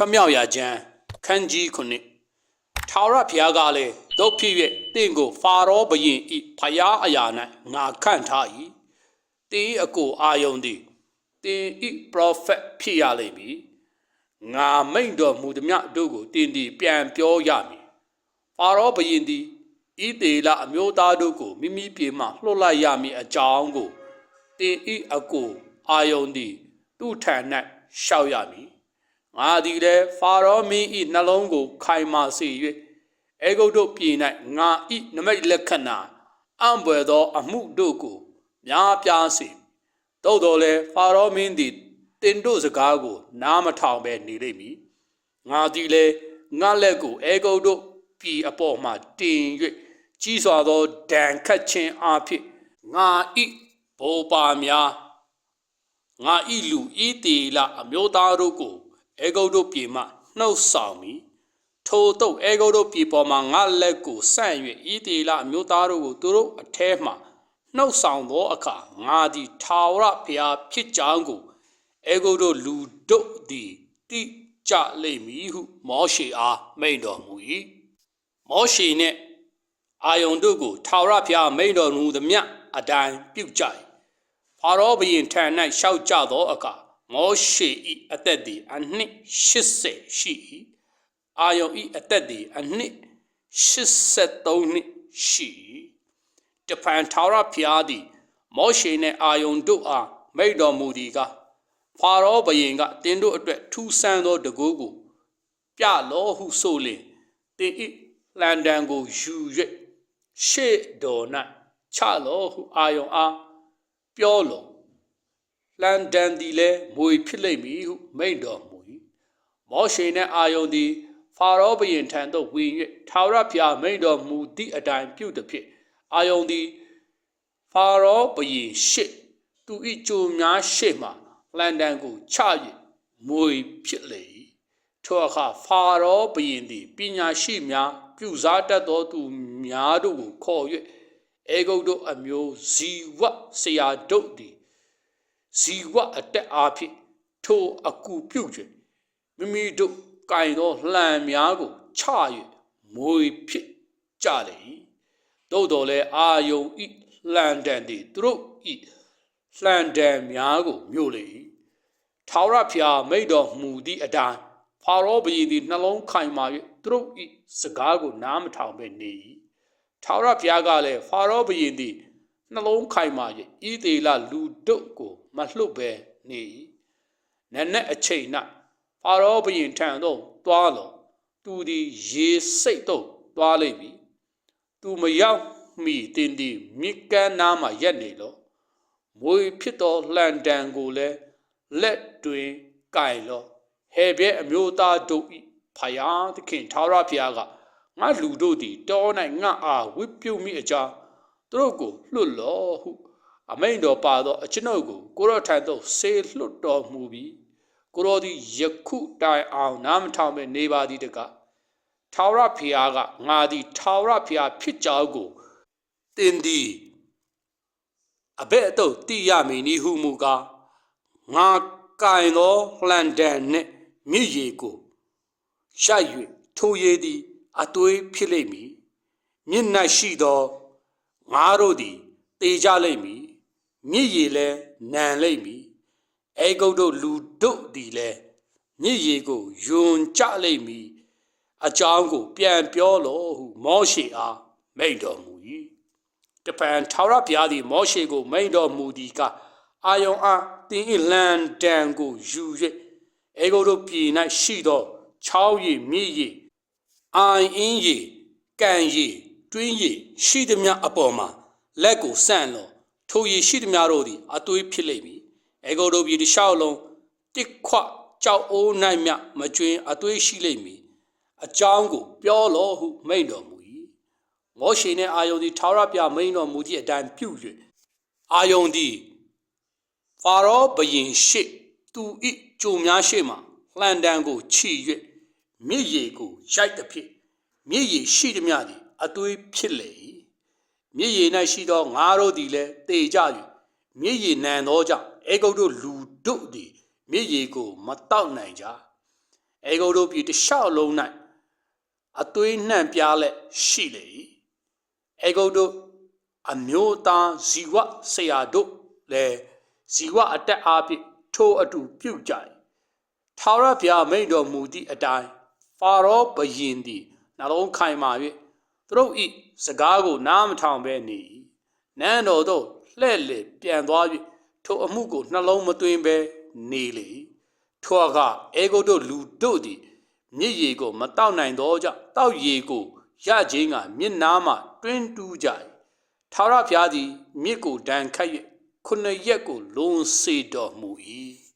ထွမြောက်ရာကျမ်းခန်းကြီးခုနှစ်ထာဝရဘုရားကလည်းတို့ဖြစ်၍တင့်ကိုဖာရောဘုရင်ဤဖယားအရာ၌ငါခန့်ထား၏တင်းအကိုအာယုန်သည်တင်းဤပရောဖက်ဖြစ်ရလိမ့်မည်ငါမိန့်တော်မူသည်မြတ်တို့ကိုတင်းဒီပြန်ပြောရမည်ဖာရောဘုရင်သည်ဤတေလအမျိုးသားတို့ကိုမိမိပြေမှလှုပ်လိုက်ရမည်အကြောင်းကိုတင်းဤအကိုအာယုန်သည်သူ့ထံ၌ရှောက်ရမည် ငါသည်လည်းဖာရောမင်းဤနှလုံးကို ခိုင်မာစေ၍အေဂုတ်တို့ပြည်၌ငါဤနမိတ်လက္ခဏာအံပွေသော အမှုတို့ကိုများပြားစေသို့တော်လည်းဖာရောမင်းသည်တင်တို့စကားကို နားမထောင်ဘဲနေလိမ့်မည်ငါသည်လည်းငါလက်ကိုအေဂုတ်တို့ပြည်အပေါ်မှတင်၍ကြီးစွာသောဒဏ်ခတ်ခြင်းအဖြစ်ငါဤဘောပါများငါဤလူဤတေလအမျိုးသားတို့ကို အေဂုတ်တို့ပြည်မှနှုတ်ဆောင်မည်ထိုတို့အေဂုတ်တို့ပြည်ပေါ်မှာငါလက်ကိုဆန့်၍ဤတေလအမျိုးသားတို့ကိုသူတို့အထဲမှနှုတ်ဆောင်သောအခါငါသည်ထာဝရဘုရားဖြစ်ကြောင်းကိုအေဂုတ်တို့လူတို့သည်တိကြလိမ့်မည်ဟုမောရှေအားမိန့်တော်မူ၏မောရှေနှင့်အာယုန်တို့ကိုထာဝရဘုရားမိန့်တော်မူသည်မြအတိုင်းပြုကြ၏ဖာရောဘုရင်ထံ၌ရှောက်ကြသောအခါ မောရှေ၏အသက်သည်အနှစ်80ရှိ၏အာယုန်၏အသက်သည်အနှစ်83နှစ်ရှိ၏တပန်ထာဝရဘုရားသည် မောရှေနှင့်အာယုန်တို့အားမိန့်တော်မူသည်ကဖာရောဘုရင်ကတင်းတို့အတွက်ထူးဆန်းသောတကူကို ပြလောဟုဆိုလင်တင်ဤလန်ဒန်ကိုယူ၍ရှေ့တော်၌ချလောဟုအာယုန်အားပြောလော လန်ဒန်သည်လည်းမွေဖြစ်လိမ့်မည်ဟုမိန့်တော်မူ၏မောရှေနှင့်အာယုန်သည်ဖာရောဘုရင်ထံသို့ဝင်၍ထာဝရဘုရားမိန့်တော်မူသည့်အတိုင်းပြုသည်ဖြင့်အာယုန်သည်ဖာရောဘုရင်ရှေ့သူ၏ကြိုများရှေ့မှလန်ဒန်ကိုချ၍မွေဖြစ်လေ၏ထိုအခါဖာရောဘုရင်သည်ပညာရှိများပြုစားတတ်သောသူများတို့ကိုခေါ်၍အေဂုတ်တို့အမျိုးဇီဝဆရာတို့သည် ဇီဝအတက်အားဖြင့်ထိုအကူပြုတ်၍မိမိတို့ကင်သောလှံများကိုချ၍မွေဖြစ်ကြလေ၏သို့တော်လည်းအာယုံဤလှံတန်သည်သူတို့ဤလှံတန်များကိုမြို့လေ၏ထာဝရဘုရားမိန့်တော်မူသည့်အတိုင်းဖာရောဘုရင်သည်နှလုံးခိုင်မာ၍သူတို့ဤစကားကိုနားမထောင်ဘဲနေ၏ထာဝရဘုရားကလည်းဖာရောဘုရင်သည်နှလုံးခိုင်မာ၍ဤသေးလလူတို့ကို မလှုပ်ပဲနေ၏နက်နက်အချိန်၌ဖာရောဘုရင်ထံသို့တွားလောသူသည်ရေစိတ်သို့တွားလိမ့်မည်သူမရောက်မီတင်သည်မြစ်ကမ်းနားမှရက်နေလောမွေဖြစ်သောလှန်တံကိုလည်းလက်တွင်ကင်လောဟဲဘဲအမျိုးသားတို့၏ဖယားသခင်ထာဝရဘုရားကငါလူတို့သည်တော၌ငါအားဝိပြုတ်မိအကြောင်းသူတို့ကိုလွတ်လောဟု အမိန်တော်ပါသောအကျွန်ုပ်ကိုကိုရောထံသို့ဆေးလွတ်တော်မူပြီးကိုရောသည်ယခုတိုင်အောင်နားမထောင်ပဲနေပါသည်တကားထာဝရဘုရားကငါသည်ထာဝရဘုရားဖြစ်ကြောင်းကိုတင်သည်အဘဲ့အတော့တိရမည်နီဟုမူကားငါကင်သောလှန်ဒန်နှင့်မြည်ရည်ကိုရှိုက်၍ထိုရည်သည်အသွေးဖြစ်လိမ့်မည်မြင့်၌ရှိသောငါတို့သည်တေကြလိမ့်မည် မြည်ရည်လည်းနံလိမ့်မည်အေဂုတ်တို့လူတို့သည်လည်းမြည်ရည်ကိုယွန်ကြလိမ့်မည်အကြောင်းကို ပြန်ပြောလောဟုမောရှေအားမိန့်တော်မူ၏တပန်ထာဝရဘုရားသည်မောရှေကိုမိန့်တော်မူသည်ကအာယုံအားတင်း၏လန်တန်ကိုယူ၍အေဂုတ်တို့ပြည်၌ရှိသောချောင်းရည်မြည်ရည်အိုင်အင်းရည်ကံရည်တွင်းရည်ရှိသည်များအပေါ်မှာလက်ကိုဆန့်လော ထိုရည်ရှိသည်များတို့သည်အသွေးဖြစ်လိမ့်မည်အေဂုတ်တို့ပြည်တစ်လျှောက်လုံးတစ်ခွကြောက်အိုးနိုင်မြမကျွင်းအသွေးရှိလိမ့်မည်အကြောင်းကိုပြောလောဟုမိန့်တော်မူ၏မောရှေနှင့်အာယုန်သည်ထာဝရဘုရားမိန့်တော်မူသည့်အတိုင်းပြု၍အာယုန်သည်ဖာရောဘုရင်ရှေ့သူ၏ကြုံများရှေ့မှလှန်တံကိုခြိ၍မြစ်ရည်ကိုရိုက်သည်ဖြင့်မြစ်ရည်ရှိသည်များသည်အသွေးဖြစ်လေ၏ မြစ်ရည်၌ရှိသောငါတို့သည်လည်းတေကြ၍မြစ်ရည်နံသောကြောင့်အေဂုတ်တို့လူတို့သည်မြစ်ရည်ကိုမတောက်နိုင်ကြအေဂုတ်တို့ပြည်တစ်လျှောက်လုံး၌အသွေးနှံ့ပြားလက်ရှိလေ၏အေဂုတ်တို့အမျိုးသားဇီဝဆရာတို့လည်းဇီဝအတက်အားဖြင့်ထိုအတူပြုကြ၏ထာဝရဘုရားမိန့်တော်မူသည့်အတိုင်းဖာရောဘုရင်သည်နှလုံးခိုင်မာ၍ သူတို့၏စကားကိုနားမထောင်ဘဲနေ၏နန်းတော်သို့လှဲ့လေပြန်သွား၍ထိုအမှုကိုနှလုံးမသွင်းဘဲနေလေ၏ထိုအခါအေဂုတ်တို့လူတို့သည်မြစ်ရေကိုမတောက်နိုင်သောကြောင့်တောက်ရေကိုရခြင်းကမြစ်နားမှတွင်းတူးကြ၏ထာဝရဘုရားသည်မြစ်ကိုဒဏ်ခတ်၍ခုနှစ်ရက်ကိုလွန်စေတော်မူ၏